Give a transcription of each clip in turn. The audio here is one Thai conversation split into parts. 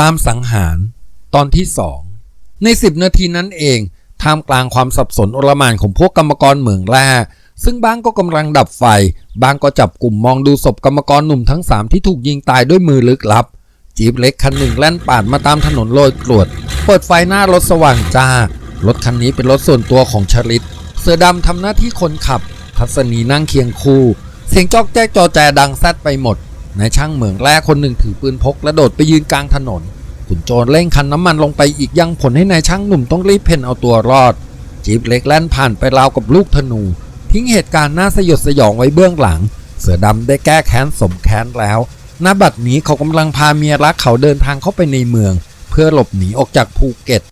ตามสังหารตอนที่สองในสิบนาทีนั้นเองท่ามกลางความสับสนโอลมานของพวกกรรมกรเหมืองแร่ซึ่งบางก็กำลังดับไฟ บางก็จับกลุ่มมองดูศพกรรมกรหนุ่มทั้งสามที่ถูกยิงตายด้วยมือลึกลับ จีบเล็กคันหนึ่งแล่นปาดมาตามถนนโรยกรวด เปิดไฟหน้ารถสว่างจ้า รถคันนี้เป็นรถส่วนตัวของชลิต เสือดำทำหน้าที่คนขับ ทัศนีนั่งเคียงคู่ เสียงจอกแจ๊กจอแจดังแซดไปหมด นายช่างเหมืองแร่คนหนึ่งถือปืนพกและโดดไปยืนกลางถนน ขุนโจรเร่งคันน้ำมันลงไปอีกยังผลให้นายช่างหนุ่มต้องรีบเพ่นเอาตัวรอด จีบเล็กแล่นผ่านไปราวกับลูกธนู ทิ้งเหตุการณ์น่าสยดสยองไว้เบื้องหลัง เสือดำได้แก้แค้นสมแค้นแล้วณบัดนี้เขากำลังพาเมียรักเขาเดินทางเข้าไปในเมือง เพื่อหลบหนีออกจากภูเก็ต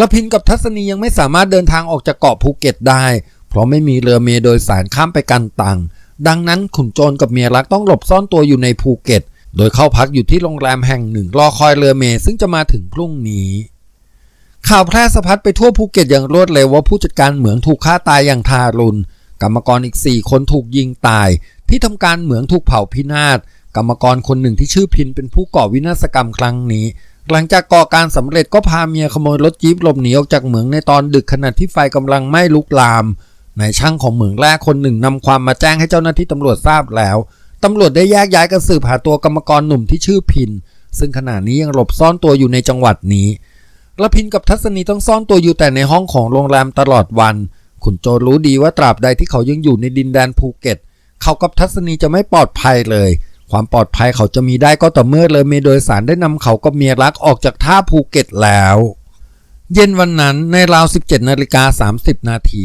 ระพินกับทัศนียังไม่สามารถเดินทางออกจากเกาะภูเก็ตได้ เพราะไม่มีเรือเมล์โดยสารข้ามไปกันตัง ดังนั้นขุนโจรกับเมียรักต้องหลบซ่อนตัวอยู่ในภูเก็ต โดยเข้าพักอยู่ที่โรงแรมแห่งหนึ่งรอคอยเรือเมล์ซึ่งจะมาถึงพรุ่งนี้ ข่าวแพร่สะพัดไปทั่วภูเก็ตอย่างรวดเร็วว่าผู้จัดการเหมืองถูกฆ่าตายอย่างทารุณ กรรมกรอีก 4 คนถูกยิงตาย ที่ทำการเหมืองถูกเผาพินาศ กรรมกรคนหนึ่งที่ชื่อพินเป็นผู้ก่อวินาศกรรมครั้งนี้ หลังจากก่อการสำเร็จก็พาเมียขโมยรถจี๊ปหลบหนีออกจากเหมืองในตอนดึกขณะที่ไฟกำลังไหม้ลุกลาม นายช่างของเหมืองแรกคนหนึ่งนำความมาแจ้งให้เจ้าหน้าที่ตำรวจทราบแล้วตำรวจได้แยกย้ายกันสืบหาตัวกรรมกรหนุ่มที่ชื่อพิน ซึ่งขณะนี้ยังหลบซ่อนตัวอยู่ในจังหวัดนี้ละพินกับทัศนีต้องซ่อนตัวอยู่แต่ในห้องของโรงแรมตลอดวัน ขุนโจรู้ดีว่าตราบใดที่เขายังอยู่ในดินแดนภูเก็ต เขากับทัศนีจะไม่ปลอดภัยเลย ความปลอดภัยเขาจะมีได้ก็ต่อเมื่อเลยเมโดยสารได้นำเขากับเมียรักออกจากท่าภูเก็ตแล้ว เย็นวันนั้นในราว 17นาฬิกา30นาที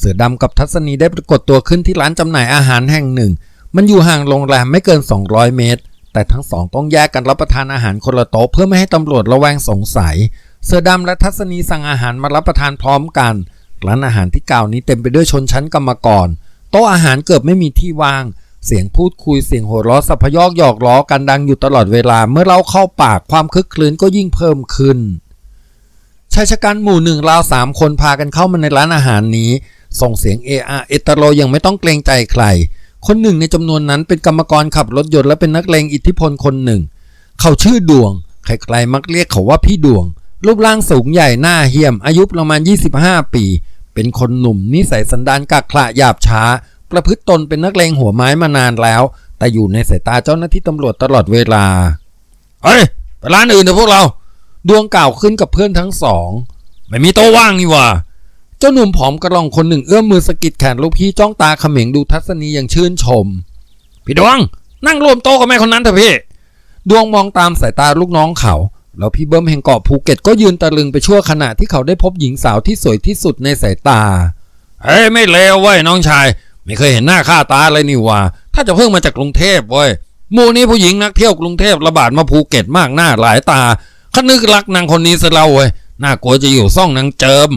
เสือดำกับทัศนีได้ปรากฏตัวขึ้นที่ร้านจำหน่ายอาหารแห่งหนึ่ง มันอยู่ห่างโรงแรมไม่เกิน 200 เมตร แต่ทั้งสองต้องแยกกันรับประทานอาหารคนละโต๊ะเพื่อไม่ให้ตำรวจระแวงสงสัย เสือดำและทัศนีสั่งอาหารมารับประทานพร้อมกัน ร้านอาหารที่กล่าวนี้เต็มไปด้วยชนชั้นกรรมกร โต๊ะอาหารเกือบไม่มีที่ว่าง เสียงพูดคุยเสียงหัวเราะสัพยอกหยอกล้อกันดังอยู่ตลอดเวลา เมื่อเราเข้าปากความคึกคลื้นก็ยิ่งเพิ่มขึ้นชายชะกันหมู่หนึ่งราวสามคนพากันเข้ามาในร้านอาหารนี้ ส่งเสียงเออาเอตโรยังไม่ต้องเกรงใจใคร คนหนึ่งในจำนวนนั้นเป็นกรรมกรขับรถยนต์และเป็นนักเลงอิทธิพลคนหนึ่ง เขาชื่อดวง ใครๆมักเรียกเขาว่าพี่ดวง รูปร่างสูงใหญ่หน้าเหี้ยม อายุประมาณ 25 ปี เป็นคนหนุ่มนิสัยสันดานกักขระหยาบช้า ประพฤติตนเป็นนักเลงหัวไม้มานานแล้ว แต่อยู่ในสายตาเจ้าหน้าที่ตำรวจตลอดเวลา เฮ้ยไปร้านอื่นเถอะพวกเรา ดวงกล่าวขึ้นกับเพื่อนทั้งสอง ไม่มีโต๊ะว่างนี่ว่า เจ้าหนุ่มผอมกระรองคนหนึ่งเอื้อมมือสะกิดแขนลูกพี่จ้องตาเขม็งดูทัศนีอย่างชื่นชม พี่ดวง นั่งรวมโต๊ะกับแม่คนนั้นเถอะพี่ ดวงมองตามสายตาลูกน้องเขา แล้วพี่เบิ้มแห่งเกาะภูเก็ตก็ยืนตะลึงไปชั่วขณะที่เขาได้พบหญิงสาวที่สวยที่สุดในสายตา เฮ้ยไม่เลวเว้ยน้องชาย ไม่เคยเห็นหน้าค่าตาเลยนี่ว่า ถ้าจะเพิ่งมาจากกรุงเทพเว้ยมูนี้ผู้หญิงนักเที่ยวกรุงเทพระบาดมาภูเก็ตมากหน้าหลายตาขนนึกรักนางคนนี้ซะแล้วเว้ยน่ากลัวจะอยู่ซ่องนางเจิม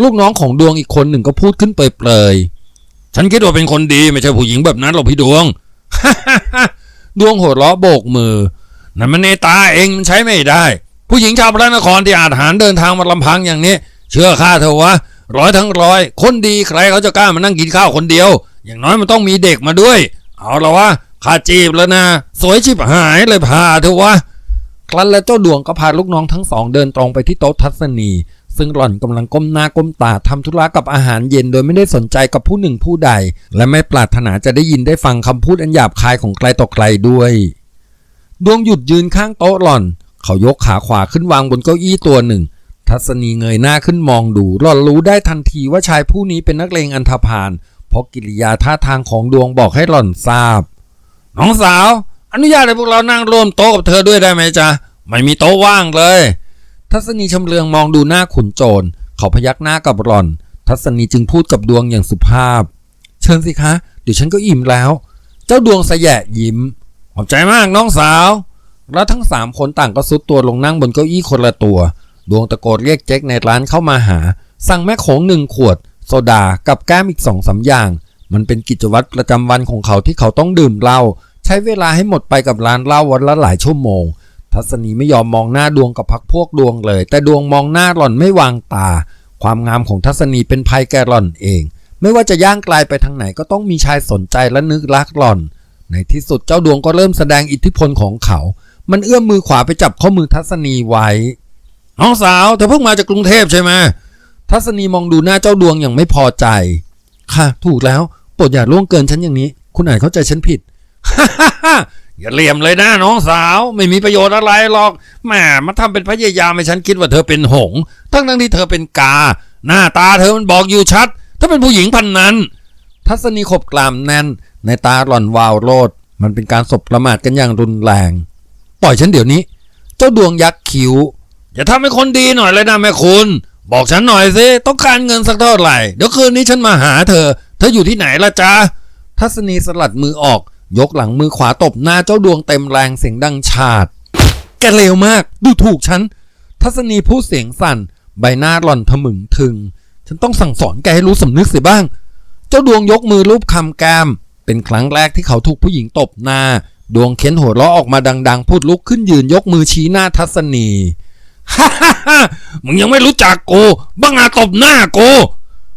ลูกน้องของดวงอีกคนหนึ่งก็พูดขึ้นเปรยๆ ฉันคิดว่าเป็นคนดีไม่ใช่ผู้หญิงแบบนั้นหรอกพี่ดวง ดวงหัวเราะโบกมือ นั่นมันเนตาเองมันใช้ไม่ได้ ผู้หญิงชาวพระนครที่อาจหารเดินทางมาลำพังอย่างนี้ เชื่อข้าเถอะวะร้อยทั้งร้อย คนดีใครเขาจะกล้ามานั่งกินข้าวคนเดียว อย่างน้อยมันต้องมีเด็กมาด้วย เอาละวะข้าจีบแล้วนะ สวยชิบหายเลยพาเถอะวะครั้นแล้วเจ้าดวงก็พาลูกน้องทั้งสองเดินตรงไปที่โต๊ะทัศนี ซึ่งหล่อนกำลังก้มหน้าก้มตาทำธุระกับอาหารเย็นโดยไม่ได้สนใจกับผู้หนึ่งผู้ใด และไม่ปรารถนาจะได้ยินได้ฟังคำพูดอันหยาบคายของใครต่อใครด้วย ดวงหยุดยืนข้างโต๊ะหล่อน เขายกขาขวาขึ้นวางบนเก้าอี้ตัวหนึ่ง ทัศนีเงยหน้าขึ้นมองดูหล่อนรู้ได้ทันทีว่าชายผู้นี้เป็นนักเลงอันธพาลเพราะกิริยาท่าทางของดวงบอกให้หล่อนทราบน้องสาว อนุญาตให้พวกเรานั่งร่วมโต๊ะกับเธอด้วยได้ไหมจ๊ะไม่มีโต๊ะว่างเลย ทัศนีชำเลืองมองดูหน้าขุนโจร เขาพยักหน้ากับหล่อน ทัศนีจึงพูดกับดวงอย่างสุภาพ เชิญสิคะ เดี๋ยวฉันก็อิ่มแล้ว เจ้าดวงสแยะยิ้ม ขอบใจมากน้องสาว แล้วทั้งสามคนต่างก็ซุดตัวลงนั่งบนเก้าอี้คนละตัว ดวงตะโกนเรียกเจ๊กในร้านเข้ามาหา สั่งแม่โขงหนึ่งขวด โซดากับแก้มอีกสองสามอย่าง มันเป็นกิจวัตรประจำวันของเขาที่เขาต้องดื่มเหล้าใช้เวลาให้หมดไปกับร้านเหล้าวันละหลายชั่วโมง ทัศนีไม่ยอมมองหน้าดวงกับพักพวกดวงเลย แต่ดวงมองหน้าหล่อนไม่วางตา ความงามของทัศนีเป็นภัยแก่หล่อนเอง ไม่ว่าจะย่างไกลไปทางไหนก็ต้องมีชายสนใจและนึกรักหล่อน ในที่สุดเจ้าดวงก็เริ่มแสดงอิทธิพลของเขา มันเอื้อมมือขวาไปจับข้อมือทัศนีไว้น้องสาวเธอเพิ่งมาจากกรุงเทพใช่ไหมทัศนีมองดูหน้าเจ้าดวงอย่างไม่พอใจ ค่ะ ถูกแล้วโปรดอย่าล่วงเกินฉันอย่างนี้ คุณอาจเข้าใจฉันผิด อย่าเหลี่ยมเลยนะน้องสาวไม่มีประโยชน์อะไรหรอกแหมมาทำเป็นพยายามให้ฉันคิดว่าเธอเป็นหงส์ทั้งทั้งๆที่เธอเป็นกา หน้าตาเธอมันบอกอยู่ชัด ถ้าเป็นผู้หญิงพันนั้น ทัศนีขบกลามแน่น ในตาหล่อนวาวโลดมันเป็นการสบประมาทกันอย่างรุนแรง ปล่อยฉันเดี๋ยวนี้ เจ้าดวงยักษ์คิ้วอย่าทำให้คนดีหน่อยเลยนะแม่คุณ บอกฉันหน่อยสิต้องการเงินสักเท่าไหร่เดี๋ยวคืนนี้ฉันมาหาเธอ เธออยู่ที่ไหนล่ะจ๊ะทัศนีสลัดมือออก ยกหลังมือขวาตบหน้าเจ้าดวงเต็มแรงเสียงดังชาด แกเลวมาก ดูถูกฉัน ทัศนีพูดเสียงสั่น ใบหน้าหล่อนทะมึงถึง ฉันต้องสั่งสอนแกให้รู้สำนึกเสียบ้าง เจ้าดวงยกมือรูปคำแกม เป็นครั้งแรกที่เขาถูกผู้หญิงตบหน้า ดวงเค้นหัวเราะออกมาดัง ๆ พูดลุกขึ้นยืนยกมือชี้หน้าทัศนีฮ่าฮ่าฮ่ามึงยังไม่รู้จักกูบ้างอาตบหน้ากู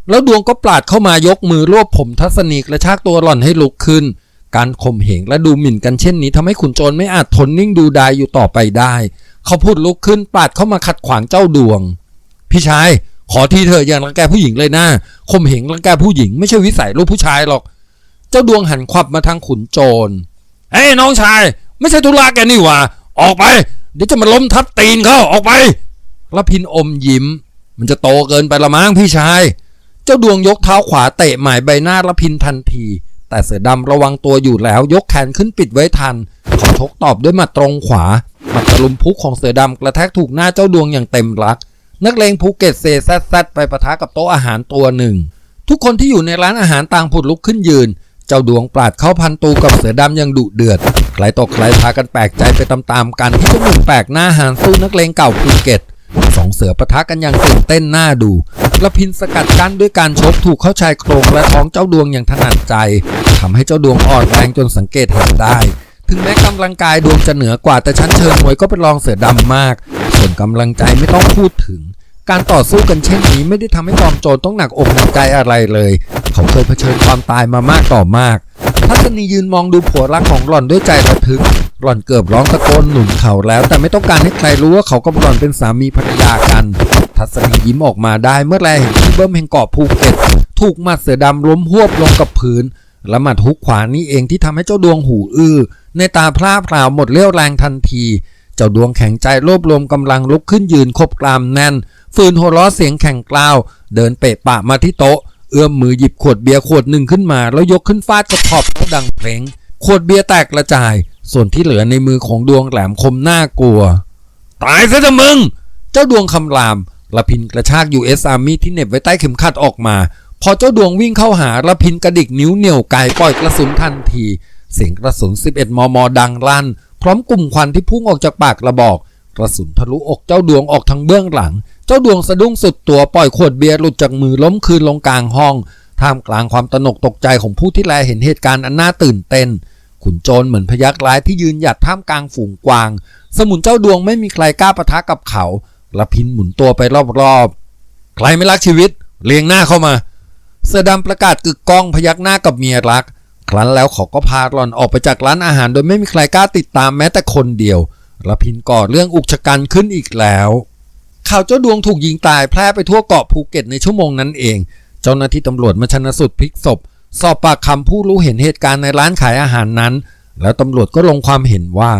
แล้วดวงก็ปลาดเข้ามายกมือรวบผมทัศนีกระชากตัวหล่อนให้ลุกขึ้น การข่มเหงและดูหมิ่นกันเช่นนี้ทำให้ขุนโจรไม่อาจทนนิ่งดูดายอยู่ต่อไปได้ เขาพูดลุกขึ้นปาดเข้ามาขัดขวางเจ้าดวง พี่ชาย ขอทีเถอะอย่ารังแกผู้หญิงเลยนะข่มเหงรังแกผู้หญิงไม่ใช่วิสัยลูกผู้ชายหรอก เจ้าดวงหันขวับมาทางขุนโจรเฮ้ยน้องชาย ไม่ใช่ธุระแกนี่หว่า ออกไป เดี๋ยวจะมาล้มทับตีนเขาออกไปละพินอมยิ้ม มันจะโตเกินไปละมั้งพี่ชาย เจ้าดวงยกเท้าขวาเตะหมายใบหน้าละพินทันที แต่เสือดำระวังตัวอยู่แล้วยกแขนขึ้นปิดไว้ทัน เขาชกตอบด้วยหมัดตรงขวาหมัดตะลุมพุกของเสือดำกระแทกถูกหน้าเจ้าดวงอย่างเต็มรัก นักเลงภูเก็ตเซซดแซดไปปะทะกับโต๊ะอาหารตัวหนึ่ง ทุกคนที่อยู่ในร้านอาหารต่างผุดลุกขึ้นยืน เจ้าดวงปราดเข้าพันตูกับเสือดำอย่างดุเดือดใครตกใครพากันแปลกใจไปตามๆกันที่เจ้าหนุ่มแปลกหน้าหารสู้นักเลงเก่าภูเก็ตสองเสือปะทะกันอย่างตื่นเต้นน่าดู ละพินสกัดกั้นด้วยการชกถูกเข้าชายโครงและท้องเจ้าดวงอย่างถนัดใจทำให้เจ้าดวงอ่อนแรงจนสังเกตเห็นได้ ถึงแม้กำลังกายดวงจะเหนือกว่าแต่ชั้นเชิงมวยก็เป็นรองเสือดำมาก ส่วนกำลังใจไม่ต้องพูดถึง การต่อสู้กันเช่นนี้ไม่ได้ทำให้จอมโจรต้องหนักอกหนักใจอะไรเลย เขาเคยเผชิญความตายมามากต่อมากทัศนียืนมองดูผัวรักของหล่อนด้วยใจระทึก หล่อนเกือบร้องตะโกนหนุนเขาแล้ว แต่ไม่ต้องการให้ใครรู้ว่าเขากับหล่อนเป็นสามีภรรยากัน ทัศนียิ้มออกมาได้เมื่อแลเห็นพี่เบิ้มแห่งเกาะภูเก็ตถูกหมัดเสือดำล้มหวบลงกับพื้น และหมัดฮุกขวานี้เองที่ทำให้เจ้าดวงหูอื้อในตาพร่าพราวหมดเรี่ยวแรงทันที เจ้าดวงแข็งใจรวบรวมกำลังลุกขึ้นยืนคบกรามแน่นฟืนหัวเราะเสียงแข่งกล้าว เดินเปะปะมาที่โต๊ะ เอื้อมมือหยิบขวดเบียร์ขวดหนึ่งขึ้นมาแล้วยกขึ้นฟาดกระทอบดังเพลงขวดเบียร์แตกกระจาย ส่วนที่เหลือในมือของดวงแหลมคมน่ากลัว ตายซะเถอะมึง เจ้าดวงคำราม ละพินกระชากยูเอสอาร์มีที่เหน็บไว้ใต้เข็มขัดออกมา พอเจ้าดวงวิ่งเข้าหาละพินกระดิกนิ้วเหนี่ยวไกปล่อยกระสุนทันที เสียงกระสุน 11 มม ดังลั่น พร้อมกลุ่มควันที่พุ่งออกจากปากระบอก กระสุนทะลุอกเจ้าดวงออกทางเบื้องหลัง เจ้าดวงสะดุ้งสุดตัวปล่อยขวดเบียร์หลุดจากมือล้มคืนลงกลางห้อง ท่ามกลางความตระหนกตกใจของผู้ที่แลเห็นเหตุการณ์อันน่าตื่นเต้นขุนโจรเหมือนพยักร้ายที่ยืนหยัดท่ามกลางฝูงกวาง สมุนเจ้าดวงไม่มีใครกล้าปะทะกับเขา ละพินหมุนตัวไปรอบๆ ใครไม่รักชีวิต เลียงหน้าเข้ามา เสือดำประกาศกึกก้องพยักหน้ากับเมียรัก ครั้นแล้วเขาก็พาหลอนออกไปจากร้านอาหาร โดยไม่มีใครกล้าติดตามแม้แต่คนเดียวละพินก่อเรื่องอุกชะกันขึ้นอีกแล้วข่าวเจ้าดวงถูกยิงตายแพร่ไปทั่วเกาะภูเก็ตในชั่วโมงนั้นเอง เจ้าหน้าที่ตำรวจมาชนสูตรพลิกศพ สอบปากคำผู้รู้เห็นเหตุการณ์ในร้านขายอาหารนั้น แล้วตำรวจก็ลงความเห็นว่า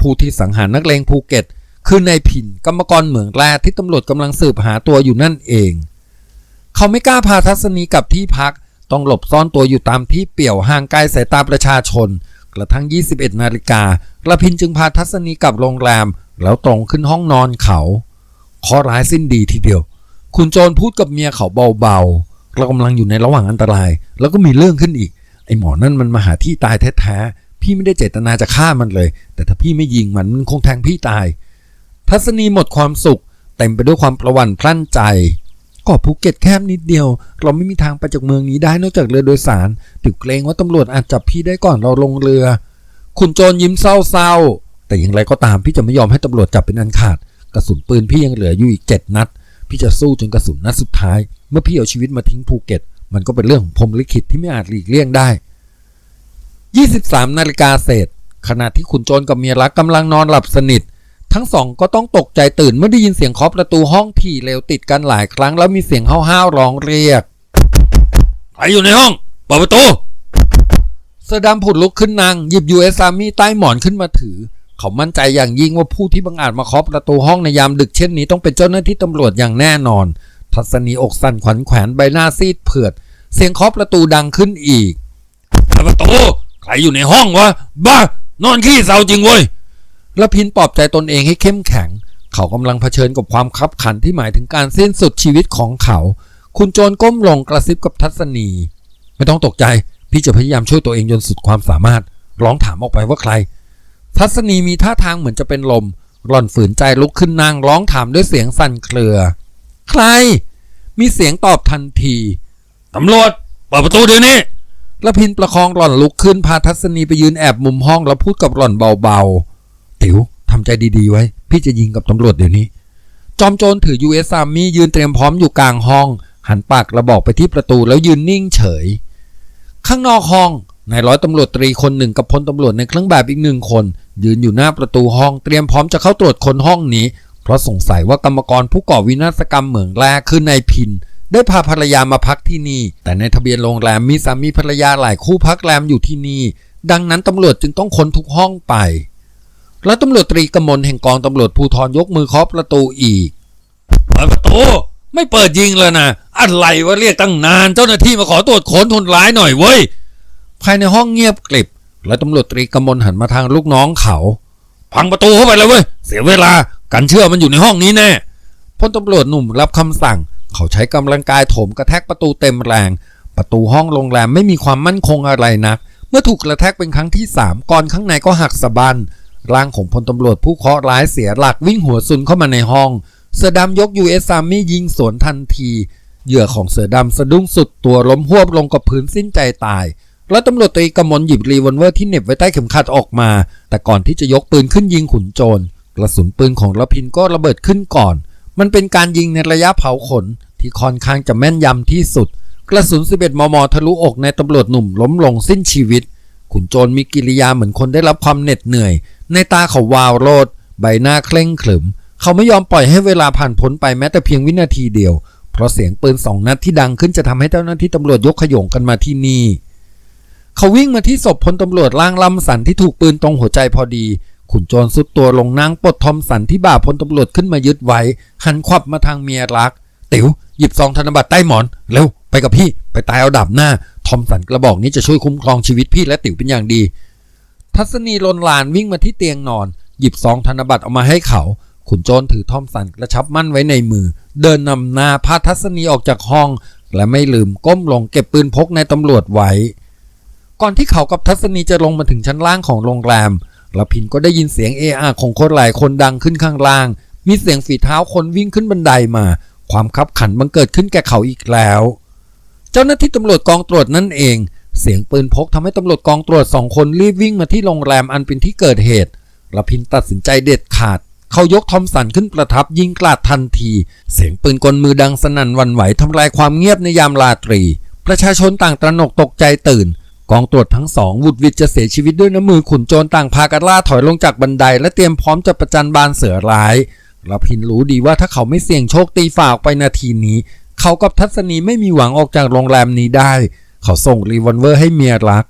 ผู้ที่สังหารนักเลงภูเก็ต คือนายผินกรรมกรเหมืองแร่ที่ตำรวจกำลังสืบหาตัวอยู่นั่นเอง เขาไม่กล้าพาทัศนีกลับที่พัก ต้องหลบซ่อนตัวอยู่ตามที่เปี่ยวห่างไกลสายตาประชาชน กระทั่ง 21 นาฬิการะพินจึงพาทัศนีกลับโรงแรม แล้วตรงขึ้นห้องนอนเขาขอร้ายสิ้นดีทีเดียว คุณโจรพูดกับเมียเขาเบาๆเรากำลังอยู่ในระหว่างอันตราย แล้วก็มีเรื่องขึ้นอีก ไอ้หมอนั่นมันมาหาที่ตายแท้ๆพี่ไม่ได้เจตนาจะฆ่ามันเลย แต่ถ้าพี่ไม่ยิงมันมันคงแทงพี่ตาย ทัศนีหมดความสุข เต็มไปด้วยความประวันพลั่นใจเกาะภูเก็ตแคบนิดเดียว เราไม่มีทางไปจากเมืองนี้ได้นอกจากเรือโดยสารถึงเกรงว่าตำรวจอาจจับพี่ได้ก่อนเราลงเรือ คุณโจรยิ้มเศร้าๆ แต่อย่างไรก็ตามพี่จะไม่ยอมให้ตำรวจจับเป็นอันขาด กระสุนปืนพี่ยังเหลืออยู่อีกเจ็ดนัด พี่จะสู้จนกระสุนนัดสุดท้าย เมื่อพี่เอาชีวิตมาทิ้งภูเก็ต มันก็เป็นเรื่องของพรหมลิขิตที่ไม่อาจหลีกเลี่ยงได้ 23นาฬิกาเศษขณะที่ขุนโจรกับเมียรักกำลังนอนหลับสนิท ทั้งสองก็ต้องตกใจตื่นเมื่อได้ยินเสียงเคาะประตูห้องถี่เร็วติดกันหลายครั้งแล้วมีเสียงห้าวๆร้องเรียก ใครอยู่ในห้อง เปิดประตูเสือดำผุดลุกขึ้นนั่งหยิบยูเอสอามีใต้หมอนขึ้นมาถือ เขามั่นใจอย่างยิ่งว่าผู้ที่บังอาจมาเคาะประตูห้องในยามดึกเช่นนี้ต้องเป็นเจ้าหน้าที่ตำรวจอย่างแน่นอน ทัศนีอกสั่นขวัญแขวนใบหน้าซีดเผือด เสียงเคาะประตูดังขึ้นอีกประตูใครอยู่ในห้องวะบ้านอนขี้เศร้าจริงเว้ย ล้วพินปลอบใจตนเองให้เข้มแข็ง เขากำลังเผชิญกับความคับขันที่หมายถึงการสิ้นสุดชีวิตของเขา คุณโจรก้มลงกระซิบกับทัศนี ไม่ต้องตกใจ พี่จะพยายามช่วยตัวเองจนสุดความสามารถ ร้องถามออกไปว่าใคร ทัศนีมีท่าทางเหมือนจะเป็นลม หล่อนฝืนใจลุกขึ้นนั่งร้องถามด้วยเสียงสั่นเครือ ใคร มีเสียงตอบทันทีตำรวจเปิดประตูเดี๋ยวนี้แล้วพินประคองหล่อนลุกขึ้นพาทัศนีไปยืนแอบมุมห้องแล้วพูดกับหล่อนเบาๆ ติ๋วทำใจดีๆไว้ พี่จะยิงกับตำรวจเดี๋ยวนี้ จอมโจรถือ US Army ยืนเตรียมพร้อมอยู่กลางห้อง หันปากกระบอกไปที่ประตูแล้วยืนนิ่งเฉย ข้างนอกห้องนายร้อยตำรวจตรีคนหนึ่งกับพลตำรวจในเครื่องแบบอีกหนึ่งคน ยืนอยู่หน้าประตูห้องเตรียมพร้อมจะเข้าตรวจคนห้องนี้ เพราะสงสัยว่ากรรมกรผู้ก่อวินาศกรรมเหมืองแร่คือนายพิน ได้พาภรรยามาพักที่นี่ แต่ในทะเบียนโรงแรมมีสามีภรรยาหลายคู่พักแรมอยู่ที่นี่ ดังนั้นตำรวจจึงต้องค้นทุกห้องไป แล้วตำรวจตรีกำมลแห่งกองตำรวจภูธรยกมือเคาะประตูอีกเปิดประตูไม่เปิดยิงเลยนะอะไรวะเรียกตั้งนาน เจ้าหน้าที่มาขอตรวจค้นคนร้ายหน่อยเว้ยภายในห้องเงียบกริบและตำรวจตรีกำมลหันมาทางลูกน้องเขาพังประตูเข้าไปเลยเว้ยเสียเวลากันเชื่อมันอยู่ในห้องนี้แน่พลตำรวจหนุ่มรับคำสั่ง เขาใช้กำลังกายโถมกระแทกประตูเต็มแรง ประตูห้องโรงแรมไม่มีความมั่นคงอะไรนัก เมื่อถูกกระแทกเป็นครั้งที่สามก่อนข้างในก็หักสะบัน ร่างของพลตำรวจผู้เคราะห์ร้ายเสียหลักวิ่งหัวซุนเข้ามาในห้อง เสือดำยกยูเอสามียิงสวนทันที เหยื่อของเสือดำสะดุ้งสุดตัวล้มหวบลงกับพื้นสิ้นใจตายแล้วตำรวจตรีกมลหยิบรีวอลเวอร์ที่เหน็บไว้ใต้เข็มขัดออกมา แต่ก่อนที่จะยกปืนขึ้นยิงขุนโจร กระสุนปืนของละพินก็ระเบิดขึ้นก่อน มันเป็นการยิงในระยะเผาขน ที่ค่อนข้างจะแม่นยำที่สุด กระสุน 11 มม ทะลุอกในตำรวจหนุ่มล้มลงสิ้นชีวิต ขุนโจรมีกิริยาเหมือนคนได้รับความเหน็ดเหนื่อย ในตาเขาวาวโรดใบหน้าเคร่งขรึม เขาไม่ยอมปล่อยให้เวลาผ่านพ้นไปแม้แต่เพียงวินาทีเดียว เพราะเสียงปืนสองนัดที่ดังขึ้นจะทำให้เจ้าหน้าที่ตำรวจยกขยงกันมาที่นี่ เขาวิ่งมาที่ศพพลตำรวจล่างลำสันที่ถูกปืนตรงหัวใจพอดี ขุนโจรสุดตัวลงนั่งปลดทอมสันที่บ่าพลตำรวจขึ้นมายึดไว้ หันควับมาทางเมียรัก ติ๋ว หยิบซองธนบัตรใต้หมอน เร็ว ไปกับพี่ ไปตายเอาดับหน้า ทอมสันกระบอกนี้จะช่วยคุ้มครองชีวิตพี่และติ๋วเป็นอย่างดี ทัศนีลนลานวิ่งมาที่เตียงนอน หยิบซองธนบัตรออกมาให้เขา ขุนโจรถือทอมสันกระชับมั่นไว้ในมือ เดินนำหน้าพาทัศนีออกจากห้อง และไม่ลืมก้มลงเก็บปืนพกในตำรวจไว้ ก่อนที่เขากับทัศนีจะลงมาถึงชั้นล่างของโรงแรมละพินก็ได้ยินเสียงเออาของคนหลายคนดังขึ้นข้างล่าง มีเสียงฝีเท้าคนวิ่งขึ้นบันไดมา ความคับขันบังเกิดขึ้นแก่เขาอีกแล้ว เจ้าหน้าที่ตำรวจกองตรวจนั่นเอง เสียงปืนพกทำให้ตำรวจกองตรวจสองคนรีบวิ่งมาที่โรงแรมอันเป็นที่เกิดเหตุละพินตัดสินใจเด็ดขาด เขายกทอมสันขึ้นประทับยิงกลาดทันที เสียงปืนกลมือดังสนั่นวันไหวทำลายความเงียบในยามราตรี ประชาชนต่างตระหนกตกใจตื่น กองตรวจทั้งสองวุดวิดจะเสียชีวิตด้วยน้ำมือขุนโจรต่างพากันล่าถอยลงจากบันได และเตรียมพร้อมจะประจันบานเสือร้าย ละพินรู้ดีว่าถ้าเขาไม่เสี่ยงโชคตีฝ่าออกไปนาทีนี้ เขากับทัศนีไม่มีหวังออกจากโรงแรมนี้ได้ เขาส่งรีวอลเวอร์ให้เมียรัก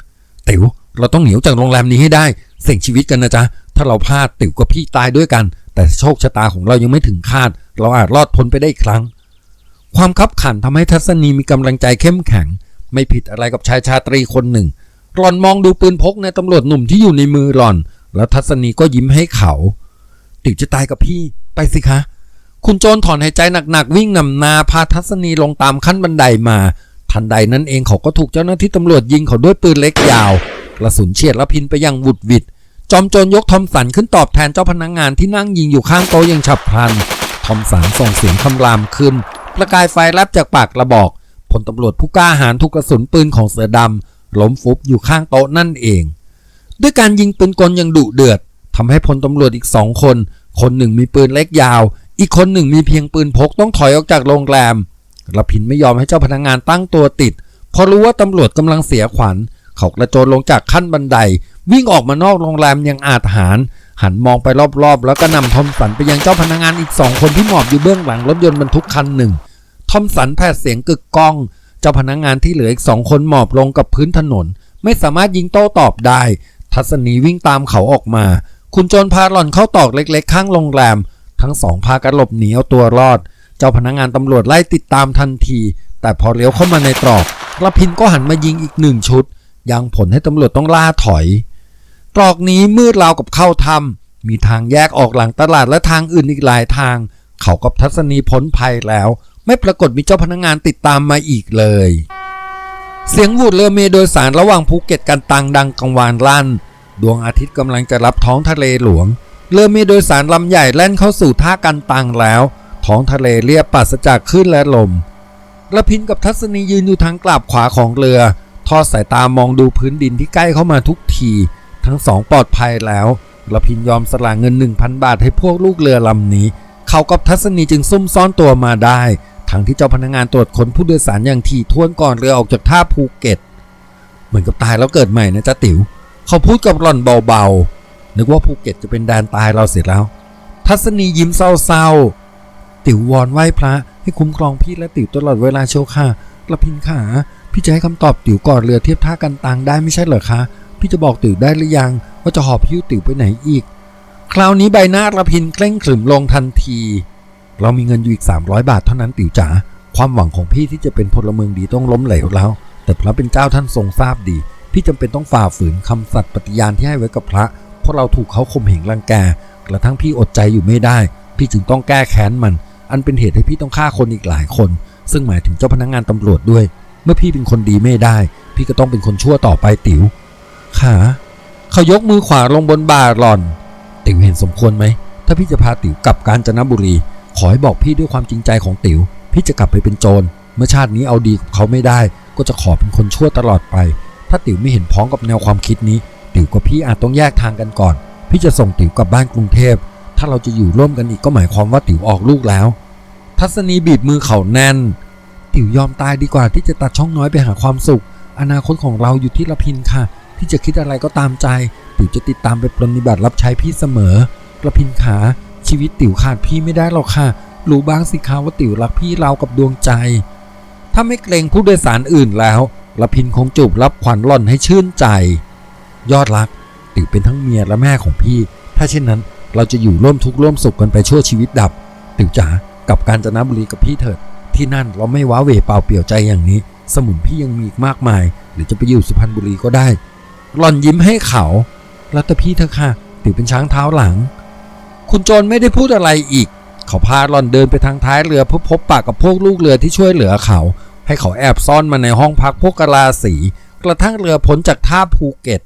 ติ๋วเราต้องหนีออกจากโรงแรมนี้ให้ได้ เสี่ยงชีวิตกันนะจ๊ะ ถ้าเราพลาดติ๋วกับพี่ตายด้วยกัน แต่โชคชะตาของเรายังไม่ถึงคาด เราอาจรอดพ้นไปได้อีกครั้ง ความคับขันทำให้ทัศนีมีกำลังใจเข้มแข็ง ไม่ผิดอะไรกับชายชาตรีคนหนึ่งหล่อนมองดูปืนพกในตำรวจหนุ่มที่อยู่ในมือหล่อน แล้วทัศนีก็ยิ้มให้เขา ติ๋วจะตายกับพี่ไปสิคะ คุณโจรถอนหายใจหนักๆ วิ่งนำนาพาทัศนีลงตามขั้นบันไดมา ทันใดนั้นเองเขาก็ถูกเจ้าหน้าที่ตำรวจยิงเขาด้วยปืนเล็กยาว กระสุนเฉียดและพินไปยังวุดวิดจอมโจรยกทอมสันขึ้นตอบแทนเจ้าพนักงงานที่นั่งยิงอยู่ข้างโต๊ะอยังฉับพลัน ทอมสันส่งเสียงคำรามขึ้น ประกายไฟแลบจากปากกระบอกพลตำรวจผู้กล้าหาญถูกกระสุนปืนของเสือดำล้มฟุบอยู่ข้างโต๊ะนั่นเอง ด้วยการยิงปืนกลอย่างดุเดือด ทำให้พลตำรวจอีกสองคน คนหนึ่งมีปืนเล็กยาว อีกคนหนึ่งมีเพียงปืนพกต้องถอยออกจากโรงแรมระพินไม่ยอมให้เจ้าพนักงงานตั้งตัวติดพราะรู้ว่าตำรวจกำลังเสียขวัญ เขากระโจนลงจากขั้นบันได วิ่งออกมานอกโรงแรมยังอาจหารหันมองไปรอบๆ แล้วก็นำทอมสันไปยังเจ้าพนักงานอีกสองคนที่หมอบอยู่เบื้องหลังรถยนต์บรรทุกคันหนึ่งทอมสันแผดเสียงกึกก้อง เจ้าพนักงานที่เหลืออีกสองคนหมอบลงกับพื้นถนน ไม่สามารถยิงโต้ตอบได้ ทัศนีวิ่งตามเขาออกมา คุณโจรพาหล่อนเข้าตอกเล็กๆ ข้างโรงแรม ทั้งสองพากันหลบหนีเอาตัวรอด เจ้าพนักงานตำรวจไล่ติดตามทันที แต่พอเลี้ยวเข้ามาในตรอกระพินก็หันมายิงอีกหนึ่งชุด ยังผลให้ตำรวจต้องล่าถอย ตรอกนี้มืดราวกับเข้าถ้ำมีทางแยกออกหลังตลาดและทางอื่นอีกหลายทาง เขากับทัศนีพ้นภัยแล้ว ไม่ปรากฏมีเจ้าพนักงานติดตามมาอีกเลย เสียงวูดเรือเมโดยสารระหว่างภูเก็ตกันตังดังกังวานลั่น ดวงอาทิตย์กำลังจะรับท้องทะเลหลวง เรือเมล์โดยสารลำใหญ่แล่นเข้าสู่ท่ากันตังแล้ว ท้องทะเลเรียบปราศจากคลื่นและลมระพินกับทัศนียืนอยู่ทางกลับขวาของเรือ ทอดสายตามองดูพื้นดินที่ใกล้เข้ามาทุกที ทั้งสองปลอดภัยแล้วระพินยอมสละเงิน 1,000 บาทให้พวกลูกเรือลำนี้ เขากับทัศนีจึงซุ่มซ่อนตัวมาได้ ทั้งที่เจ้าพนักงานตรวจค้นผู้โดยสารอย่างถี่วนก่อนเรือออกจากท่าภูเก็ต เหมือนกับตายแล้วเกิดใหม่นะจ๊ะติ๋ว เขาพูดกับหล่อนเบาๆ นึกว่าภูเก็ตจะเป็นแดนตายเราเสร็จแล้ว ทัศนียิ้มเศร้าๆ ติ๋ววอนไหว้พระให้คุ้มครองพี่และติ๋วตลอดเวลาโชว์ค่ะระพินขา พี่จะให้คำตอบติ๋วก่อนเรือเทียบท่ากันตังได้ไม่ใช่เหรอคะ พี่จะบอกติ๋วได้หรือยัง ว่าจะหอบพิ้วติ๋วไปไหนอีก คราวนี้ใบหน้าระพินเคร่งขรึมลงทันที เรามีเงินอยู่อีก 300 บาทเท่านั้นติ๋วจ๋า ความหวังของพี่ที่จะเป็นพลเมืองดีต้องล้มเหลวแล้ว แต่พระเป็นเจ้าท่านทรงทราบดี พี่จำเป็นต้องฝ่าฝืนคำสัตย์ปฏิญาณที่ให้ไว้กับพระ เพราะเราถูกเขาข่มเหงรังแกกระทั่งพี่อดใจอยู่ไม่ได้ พี่จึงต้องแก้แค้นมัน อันเป็นเหตุให้พี่ต้องฆ่าคนอีกหลายคน ซึ่งหมายถึงเจ้าพนักงานตำรวจด้วย เมื่อพี่เป็นคนดีไม่ได้ พี่ก็ต้องเป็นคนชั่วต่อไปติ๋วขาเขายกมือขวาลงบนบ่าหล่อน ติ๋วเห็นสมควรไหมถ้าพี่จะพาติ๋วกลับกาญจนบุรี ขอให้บอกพี่ด้วยความจริงใจของติ๋วพี่จะกลับไปเป็นโจรเมื่อชาตินี้เอาดีกับเขาไม่ได้ ก็จะขอเป็นคนชั่วตลอดไป ถ้าติ๋วไม่เห็นพ้องกับแนวความคิดนี้ ติ๋วกับพี่อาจต้องแยกทางกันก่อน พี่จะส่งติ๋วกลับบ้านกรุงเทพ ถ้าเราจะอยู่ร่วมกันอีกก็หมายความว่าติ๋วออกลูกแล้ว ทัศนีบีบมือเขาแน่น ติ๋วยอมตายดีกว่าที่จะตัดช่องน้อยไปหาความสุข อนาคตของเราอยู่ที่ละพินค่ะ ที่จะคิดอะไรก็ตามใจ ติ๋วจะติดตามไปปรนนิบัติรับใช้พี่เสมอละพินขาชีวิตติ๋วขาดพี่ไม่ได้หรอกค่ะ รู้บ้างสิคะว่าติ๋วรักพี่เรากับดวงใจ ถ้าไม่เกรงผู้โดยสารอื่นแล้ว ละพินคงจูบรับขวัญหล่อนให้ชื่นใจ ยอดรักติวเป็นทั้งเมียและแม่ของพี่ ถ้าเช่นนั้นเราจะอยู่ร่วมทุกข์ร่วมสุขกันไปชั่วชีวิตดับ ติวจ๋ากับกาญจนบุรีกับพี่เถิด ที่นั่นเราไม่ว้าเหวเปล่าเปลี่ยวใจอย่างนี้ สมุนพี่ยังมีอีกมากมาย หรือจะไปอยู่สุพรรณบุรีก็ได้ หล่อนยิ้มให้เขาแล้วแต่พี่เถอค่ะติวเป็นช้างเท้าหลัง คุณโจรไม่ได้พูดอะไรอีก เขาพาหล่อนเดินไปทางท้ายเรือเพื่อพบปะกับพวกลูกเรือที่ช่วยเหลือเขา ให้เขาแอบซ่อนมาในห้องพักพวกกะลาสี กระทั่งเรือพ้นจากท่าภูเก็ต